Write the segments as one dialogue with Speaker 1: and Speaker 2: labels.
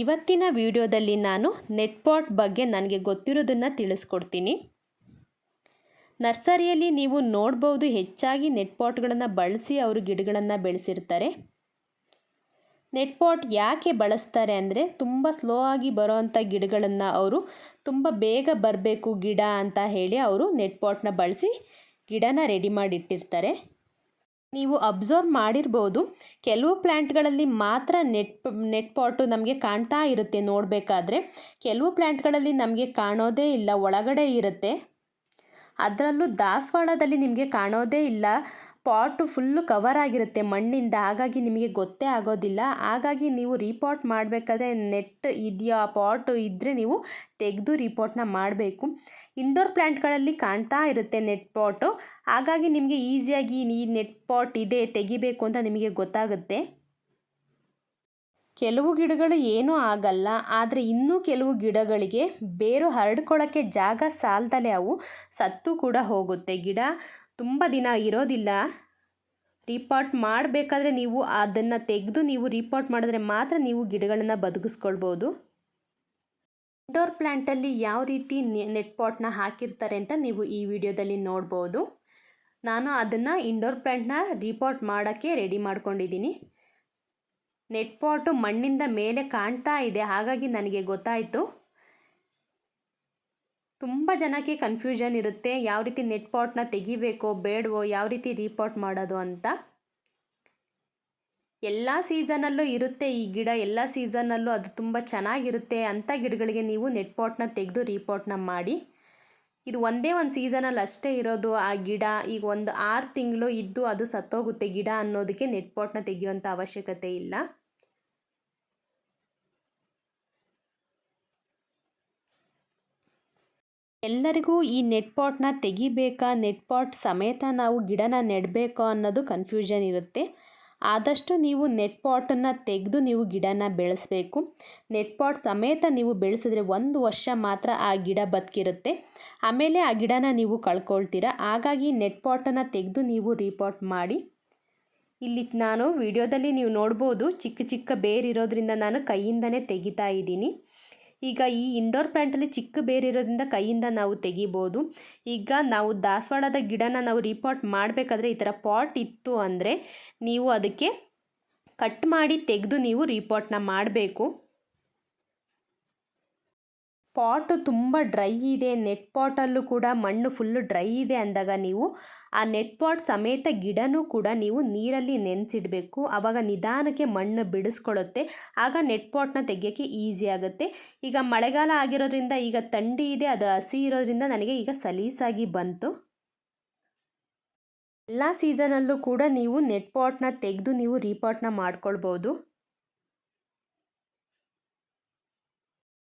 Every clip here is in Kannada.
Speaker 1: ಇವತ್ತಿನ ವಿಡಿಯೋದಲ್ಲಿ ನಾನು ನೆಟ್ ಪಾಟ್ ಬಗ್ಗೆ ನನಗೆ ಗೊತ್ತಿರೋದನ್ನು ತಿಳಿಸ್ಕೊಡ್ತೀನಿ. ನರ್ಸರಿಯಲ್ಲಿ ನೀವು ನೋಡ್ಬೋದು ಹೆಚ್ಚಾಗಿ ನೆಟ್ ಪಾಟ್ಗಳನ್ನು ಬಳಸಿ ಅವರು ಗಿಡಗಳನ್ನು ಬೆಳೆಸಿರ್ತಾರೆ. ನೆಟ್ ಪಾಟ್ ಯಾಕೆ ಬಳಸ್ತಾರೆ ಅಂದರೆ ತುಂಬ ಸ್ಲೋ ಆಗಿ ಬರೋವಂಥ ಗಿಡಗಳನ್ನು ಅವರು ತುಂಬ ಬೇಗ ಬರಬೇಕು ಗಿಡ ಅಂತ ಹೇಳಿ ಅವರು ನೆಟ್ ಪಾಟ್ನ ಬಳಸಿ ಗಿಡನ ರೆಡಿ ಮಾಡಿಟ್ಟಿರ್ತಾರೆ. ನೀವು ಅಬ್ಸರ್ವ್ ಮಾಡಿರ್ಬೋದು. ಕೆಲವು ಪ್ಲ್ಯಾಂಟ್ಗಳಲ್ಲಿ ಮಾತ್ರ ನೆಟ್ ನೆಟ್ ಪಾಟು ನಮಗೆ ಕಾಣ್ತಾ ಇರುತ್ತೆ ನೋಡಬೇಕಾದ್ರೆ. ಕೆಲವು ಪ್ಲ್ಯಾಂಟ್ಗಳಲ್ಲಿ ನಮಗೆ ಕಾಣೋದೇ ಇಲ್ಲ, ಒಳಗಡೆ ಇರುತ್ತೆ. ಅದರಲ್ಲೂ ದಾಸವಾಳದಲ್ಲಿ ನಿಮಗೆ ಕಾಣೋದೇ ಇಲ್ಲ. ಪಾಟು ಫುಲ್ಲು ಕವರ್ ಆಗಿರುತ್ತೆ ಮಣ್ಣಿಂದ. ಹಾಗಾಗಿ ನಿಮಗೆ ಗೊತ್ತೇ ಆಗೋದಿಲ್ಲ. ಹಾಗಾಗಿ ನೀವು ರೀಪಾಟ್ ಮಾಡಬೇಕಾದ್ರೆ ನೆಟ್ ಇದೆಯಾ, ಪಾಟು ಇದ್ದರೆ ನೀವು ತೆಗೆದು ರಿಪೋರ್ಟ್ನ ಮಾಡಬೇಕು. ಇಂಡೋರ್ ಪ್ಲ್ಯಾಂಟ್ಗಳಲ್ಲಿ ಕಾಣ್ತಾ ಇರುತ್ತೆ ನೆಟ್ ಪಾಟು ಹಾಗಾಗಿ ನಿಮಗೆ ಈಸಿಯಾಗಿ ಈ ನೆಟ್ ಪಾಟ್ ಇದೆ, ತೆಗಿಬೇಕು ಅಂತ ನಿಮಗೆ ಗೊತ್ತಾಗುತ್ತೆ. ಕೆಲವು ಗಿಡಗಳು ಏನೂ ಆಗಲ್ಲ. ಆದರೆ ಇನ್ನೂ ಕೆಲವು ಗಿಡಗಳಿಗೆ ಬೇರು ಹರಡ್ಕೊಳ್ಳೋಕ್ಕೆ ಜಾಗ ಸಾಲದಲ್ಲೇ ಅವು ಸತ್ತು ಕೂಡ ಹೋಗುತ್ತೆ. ಗಿಡ ತುಂಬ ದಿನ ಇರೋದಿಲ್ಲ. ರಿಪೋರ್ಟ್ ಮಾಡಬೇಕಾದ್ರೆ ನೀವು ಅದನ್ನು ತೆಗೆದು ನೀವು ರಿಪೋರ್ಟ್ ಮಾಡಿದ್ರೆ ಮಾತ್ರ ನೀವು ಗಿಡಗಳನ್ನು ಬದುಕಿಸ್ಕೊಳ್ಬೋದು. ಇಂಡೋರ್ ಪ್ಲ್ಯಾಂಟಲ್ಲಿ ಯಾವ ರೀತಿ ನೆಟ್ ಪಾಟ್ನ ಹಾಕಿರ್ತಾರೆ ಅಂತ ನೀವು ಈ ವಿಡಿಯೋದಲ್ಲಿ ನೋಡ್ಬೋದು. ನಾನು ಅದನ್ನು ಇಂಡೋರ್ ಪ್ಲ್ಯಾಂಟ್ನ ರಿಪೋರ್ಟ್ ಮಾಡೋಕ್ಕೆ ರೆಡಿ ಮಾಡ್ಕೊಂಡಿದ್ದೀನಿ. ನೆಟ್ ಪಾಟು ಮಣ್ಣಿಂದ ಮೇಲೆ ಕಾಣ್ತಾ ಇದೆ, ಹಾಗಾಗಿ ನನಗೆ ಗೊತ್ತಾಯಿತು. ತುಂಬ ಜನಕ್ಕೆ ಕನ್ಫ್ಯೂಷನ್ ಇರುತ್ತೆ. ಯಾವ ರೀತಿ ನೆಟ್ ಪಾಟ್ನ ತೆಗಿಬೇಕೋ, ಬೇಡವೋ, ಯಾವ ರೀತಿ ರೀಪಾಟ್ ಮಾಡೋದು ಅಂತ. ಎಲ್ಲ ಸೀಸನಲ್ಲೂ ಇರುತ್ತೆ ಈ ಗಿಡ, ಎಲ್ಲ ಸೀಸನಲ್ಲೂ ಅದು ತುಂಬ ಚೆನ್ನಾಗಿರುತ್ತೆ ಅಂಥ ಗಿಡಗಳಿಗೆ ನೀವು ನೆಟ್ ಪಾಟ್ನ ತೆಗೆದು ರೀಪಾಟ್ನ ಮಾಡಿ. ಇದು ಒಂದೇ ಒಂದು ಸೀಸನಲ್ಲಿ ಅಷ್ಟೇ ಇರೋದು ಆ ಗಿಡ. ಈಗ ಒಂದು ಆರು ತಿಂಗಳು ಇದ್ದು ಅದು ಸತ್ತೋಗುತ್ತೆ ಗಿಡ ಅನ್ನೋದಕ್ಕೆ ನೆಟ್ ಪಾಟ್ನ ತೆಗೆಯುವಂಥ ಅವಶ್ಯಕತೆ ಇಲ್ಲ. ಎಲ್ಲರಿಗೂ ಈ ನೆಟ್ ಪಾಟ್ನ ತೆಗಿಬೇಕಾ? ನೆಟ್ ಪಾಟ್ ಸಮೇತ ನಾವು ಗಿಡನ ನೆಡಬೇಕು ಅನ್ನೋದು ಕನ್ಫ್ಯೂಷನ್ ಇರುತ್ತೆ. ಆದಷ್ಟು ನೀವು ನೆಟ್ ಪಾಟನ್ನು ತೆಗೆದು ನೀವು ಗಿಡನ ಬೆಳೆಸಬೇಕು. ನೆಟ್ ಪಾಟ್ ಸಮೇತ ನೀವು ಬೆಳೆಸಿದ್ರೆ ಒಂದು ವರ್ಷ ಮಾತ್ರ ಆ ಗಿಡ ಬದುಕಿರುತ್ತೆ. ಆಮೇಲೆ ಆ ಗಿಡನ ನೀವು ಕಳ್ಕೊಳ್ತೀರ? ಹಾಗಾಗಿ ನೆಟ್ ಪಾಟನ್ನು ತೆಗೆದು ನೀವು ರೀಪಾಟ್ ಮಾಡಿ. ಇಲ್ಲಿ ನಾನು ವಿಡಿಯೋದಲ್ಲಿ ನೀವು ನೋಡ್ಬೋದು ಚಿಕ್ಕ ಚಿಕ್ಕ ಬೇರಿರೋದ್ರಿಂದ ನಾನು ಕೈಯಿಂದನೇ ತೆಗಿತಾ ಇದ್ದೀನಿ. ಈಗ ಈ ಇಂಡೋರ್ ಪ್ಲ್ಯಾಂಟಲ್ಲಿ ಚಿಕ್ಕ ಬೇರೆ ಇರೋದ್ರಿಂದ ಕೈಯಿಂದ ನಾವು ತೆಗಿಬೋದು. ಈಗ ನಾವು ದಾಸವಾಳದ ಗಿಡನ ನಾವು ರಿಪೋರ್ಟ್ ಮಾಡಬೇಕಾದ್ರೆ ಈ ಥರ ಪಾಟ್ ಇತ್ತು ಅಂದರೆ ನೀವು ಅದಕ್ಕೆ ಕಟ್ ಮಾಡಿ ತೆಗೆದು ನೀವು ರಿಪೋರ್ಟ್ನ ಮಾಡಬೇಕು. ಪಾಟು ತುಂಬ ಡ್ರೈ ಇದೆ. ನೆಟ್ ಪಾಟಲ್ಲೂ ಕೂಡ ಮಣ್ಣು ಫುಲ್ಲು ಡ್ರೈ ಇದೆ ಅಂದಾಗ ನೀವು ಆ ನೆಟ್ ಪಾಟ್ ಸಮೇತ ಗಿಡನೂ ಕೂಡ ನೀವು ನೀರಲ್ಲಿ ನೆನೆಸಿಡಬೇಕು. ಆವಾಗ ನಿಧಾನಕ್ಕೆ ಮಣ್ಣು ಬಿಡಿಸ್ಕೊಳ್ಳುತ್ತೆ ಆಗ ನೆಟ್ ಪಾಟ್ನ ತೆಗೆಯೋಕ್ಕೆ ಈಸಿ ಆಗುತ್ತೆ. ಈಗ ಮಳೆಗಾಲ ಆಗಿರೋದ್ರಿಂದ ಈಗ ಥಂಡಿ ಇದೆ. ಅದು ಹಸಿ ಇರೋದ್ರಿಂದ ನನಗೆ ಈಗ ಸಲೀಸಾಗಿ ಬಂತು. ಎಲ್ಲ ಸೀಸನಲ್ಲೂ ಕೂಡ ನೀವು ನೆಟ್ ಪಾಟ್ನ ತೆಗೆದು ನೀವು ರೀಪಾಟ್ನ ಮಾಡ್ಕೊಳ್ಬೋದು.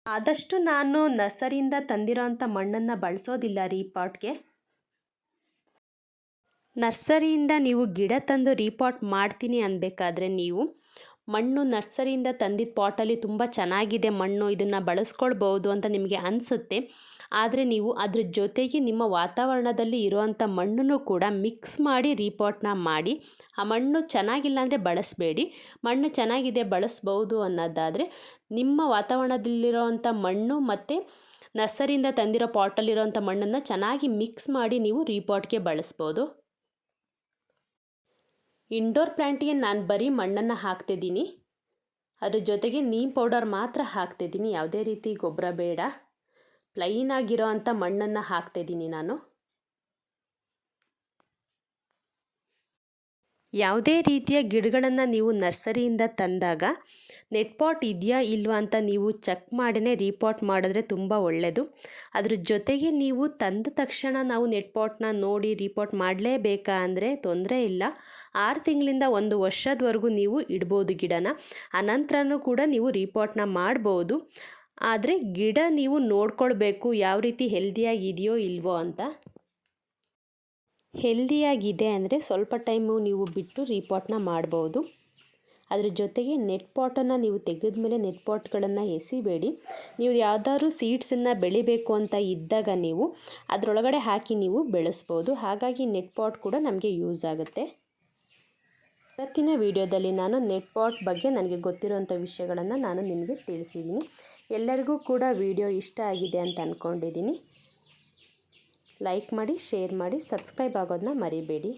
Speaker 1: ಆದಷ್ಟು ನಾನು ನರ್ಸರಿಯಿಂದ ತಂದಿರೋ ಅಂಥ ಮಣ್ಣನ್ನು ಬಳಸೋದಿಲ್ಲ ರೀಪಾಟ್ಗೆ ನರ್ಸರಿಯಿಂದ ನೀವು ಗಿಡ ತಂದು ರೀಪಾಟ್ ಮಾಡ್ತೀನಿ ಅನ್ಬೇಕಾದ್ರೆ ನೀವು ಮಣ್ಣು ನರ್ಸರಿಯಿಂದ ತಂದಿದ್ದ ಪಾಟಲ್ಲಿ ತುಂಬ ಚೆನ್ನಾಗಿದೆ ಮಣ್ಣು, ಇದನ್ನು ಬಳಸ್ಕೊಳ್ಬೋದು ಅಂತ ನಿಮಗೆ ಅನಿಸುತ್ತೆ. ಆದರೆ ನೀವು ಅದ್ರ ಜೊತೆಗೆ ನಿಮ್ಮ ವಾತಾವರಣದಲ್ಲಿ ಇರುವಂಥ ಮಣ್ಣನ್ನು ಕೂಡ ಮಿಕ್ಸ್ ಮಾಡಿ ರೀಪಾಟ್ನ ಮಾಡಿ, ಆ ಮಣ್ಣು ಚೆನ್ನಾಗಿಲ್ಲ ಅಂದರೆ ಬಳಸಬೇಡಿ. ಮಣ್ಣು ಚೆನ್ನಾಗಿದೆ ಬಳಸ್ಬೋದು ಅನ್ನೋದಾದರೆ ನಿಮ್ಮ ವಾತಾವರಣದಲ್ಲಿರೋವಂಥ ಮಣ್ಣು ಮತ್ತು ನರ್ಸರಿಯಿಂದ ತಂದಿರೋ ಪಾಟಲ್ಲಿರೋವಂಥ ಮಣ್ಣನ್ನು ಚೆನ್ನಾಗಿ ಮಿಕ್ಸ್ ಮಾಡಿ ನೀವು ರೀಪಾಟ್ಗೆ ಬಳಸ್ಬೋದು. ಇಂಡೋರ್ ಪ್ಲ್ಯಾಂಟಿಗೆ ನಾನು ಬರೀ ಮಣ್ಣನ್ನು ಹಾಕ್ತಿದ್ದೀನಿ. ಅದ್ರ ಜೊತೆಗೆ ನೀಮ್ ಪೌಡರ್ ಮಾತ್ರ ಹಾಕ್ತಿದ್ದೀನಿ. ಯಾವುದೇ ರೀತಿ ಗೊಬ್ಬರ ಬೇಡ. ಪ್ಲೈನ್ ಆಗಿರೋ ಅಂಥ ಮಣ್ಣನ್ನು ಹಾಕ್ತಿದ್ದೀನಿ ನಾನು. ಯಾವುದೇ ರೀತಿಯ ಗಿಡಗಳನ್ನು ನೀವು ನರ್ಸರಿಯಿಂದ ತಂದಾಗ ನೆಟ್ ಪಾಟ್ ಇದೆಯಾ ಇಲ್ವಾ ಅಂತ ನೀವು ಚೆಕ್ ಮಾಡಿನೇ ರೀಪಾಟ್ ಮಾಡಿದ್ರೆ ತುಂಬ ಒಳ್ಳೆಯದು ಅದ್ರ ಜೊತೆಗೆ ನೀವು ತಂದ ತಕ್ಷಣ ನಾವು ನೆಟ್ ಪಾಟ್ನ ನೋಡಿ ರೀಪಾಟ್ ಮಾಡಲೇಬೇಕಾ ಅಂದರೆ ತೊಂದರೆ ಇಲ್ಲ. ಆರು ತಿಂಗಳಿಂದ ಒಂದು ವರ್ಷದವರೆಗೂ ನೀವು ಇಡ್ಬೋದು ಗಿಡನ. ಅನಂತರನೂ ಕೂಡ ನೀವು ರೀಪಾಟ್ನ ಮಾಡ್ಬೋದು. ಆದರೆ ಗಿಡ ನೀವು ನೋಡ್ಕೊಳ್ಬೇಕು, ಯಾವ ರೀತಿ ಹೆಲ್ದಿಯಾಗಿದೆಯೋ ಇಲ್ವೋ ಅಂತ. ಹೆಲ್ದಿಯಾಗಿದೆ ಅಂದರೆ ಸ್ವಲ್ಪ ಟೈಮು ನೀವು ಬಿಟ್ಟು ರೀಪಾಟ್ನ ಮಾಡ್ಬೋದು. ಅದ್ರ ಜೊತೆಗೆ ನೆಟ್ ಪಾಟನ್ನು ನೀವು ತೆಗೆದ ಮೇಲೆ ನೆಟ್ ಪಾಟ್ಗಳನ್ನು ಎಸಿಬೇಡಿ. ನೀವು ಯಾವ್ದಾದ್ರು ಸೀಡ್ಸನ್ನು ಬೆಳಿಬೇಕು ಅಂತ ಇದ್ದಾಗ ನೀವು ಅದರೊಳಗಡೆ ಹಾಕಿ ನೀವು ಬೆಳೆಸ್ಬೋದು. ಹಾಗಾಗಿ ನೆಟ್ ಪಾಟ್ ಕೂಡ ನಮಗೆ ಯೂಸ್ ಆಗುತ್ತೆ. ಇವತ್ತಿನ ವಿಡಿಯೋದಲ್ಲಿ ನಾನು ನೆಟ್ ಪಾಟ್ ಬಗ್ಗೆ ನನಗೆ ಗೊತ್ತಿರುವಂಥ ವಿಷಯಗಳನ್ನು ನಾನು ನಿಮಗೆ ತಿಳಿಸಿದ್ದೀನಿ. ಎಲ್ಲರಿಗೂ ಕೂಡ ವಿಡಿಯೋ ಇಷ್ಟ ಆಗಿದೆ ಅಂತ ಅಂದ್ಕೊಂಡಿದ್ದೀನಿ ಲೈಕ್ ಮಾಡಿ ಶೇರ್ ಮಾಡಿ ಸಬ್ಸ್ಕ್ರೈಬ್ ಆಗೋದನ್ನ ಮರಿಬೇಡಿ.